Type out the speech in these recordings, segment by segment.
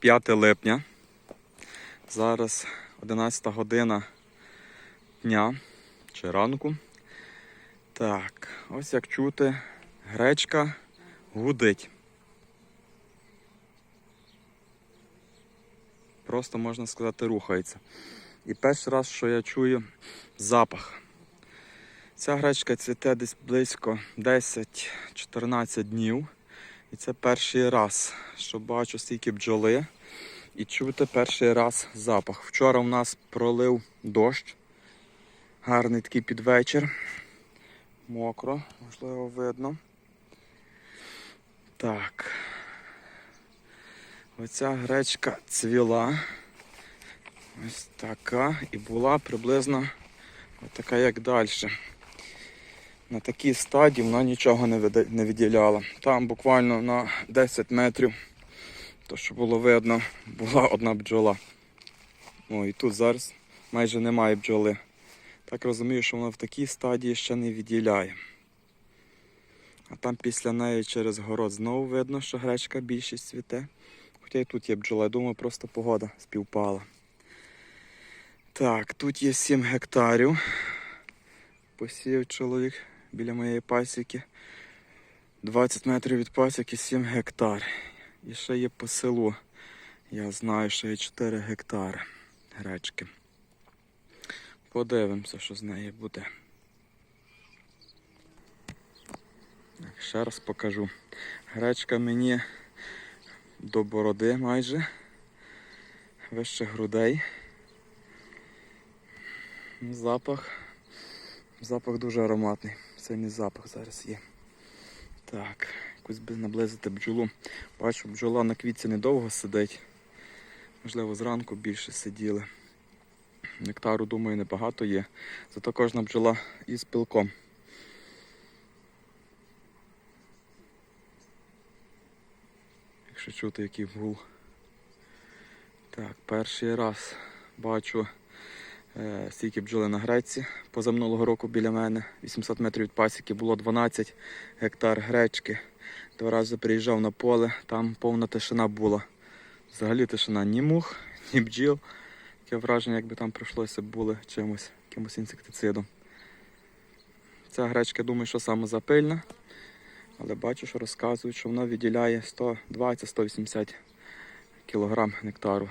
5 липня. Зараз 11 година дня чи ранку. Так, ось як чути, гречка гудить. Просто можна сказати, рухається. І перший раз, що я чую запах. Ця гречка цвіте десь близько 10-14 днів. І це перший раз, що бачу стільки бджоли і чути перший раз запах. Вчора у нас пролив дощ. Гарний такий підвечір. Мокро, можливо, видно. Так. Оця гречка цвіла. Ось така. І була приблизно така, як далі. На такій стадії вона нічого не відділяла. Там буквально на 10 метрів, то що було видно, була одна бджола. О, і тут зараз майже немає бджоли. Так розумію, що вона в такій стадії ще не відділяє. А там після неї через город знову видно, що гречка більшість цвіте. Хоча і тут є бджола, я думаю, просто погода співпала. Так, тут є 7 гектарів. Посіяв чоловік біля моєї пасіки. 20 метрів від пасіки 7 гектар. І ще є по селу. Я знаю, що є 4 гектари гречки. Подивимося, що з неї буде. Ще раз покажу. Гречка мені до бороди майже. Вище грудей. Запах. Запах дуже ароматний. Сильний запах зараз є. Так, якось би наблизити бджолу. Бачу, бджола на квітці недовго сидить. Можливо, зранку більше сиділи. Нектару, думаю, небагато є. Зато кожна бджола із пилком. Якщо чути, який гул. Так, перший раз бачу е, стільки бджоли на греці. Позаминулого року біля мене 800 метрів від пасіки було 12 гектар гречки. Два рази приїжджав на поле, там повна тишина була. Взагалі тишина ні мух, ні бджіл. Таке враження, якби там прийшлося були чимось, якимось інсектицидом. Ця гречка, думаю, що саме запильна, але бачу, що розказують, що вона відділяє 120-180 кг нектару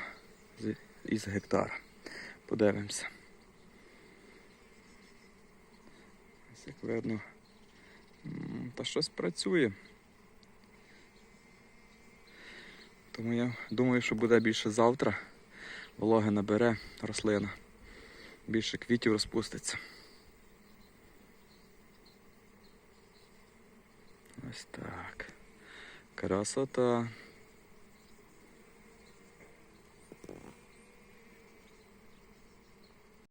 із гектара. Подивимося. Ось як видно, та щось працює. Тому я думаю, що буде більше завтра. Вологи набере рослина. Більше квітів розпуститься. Ось так. Красота.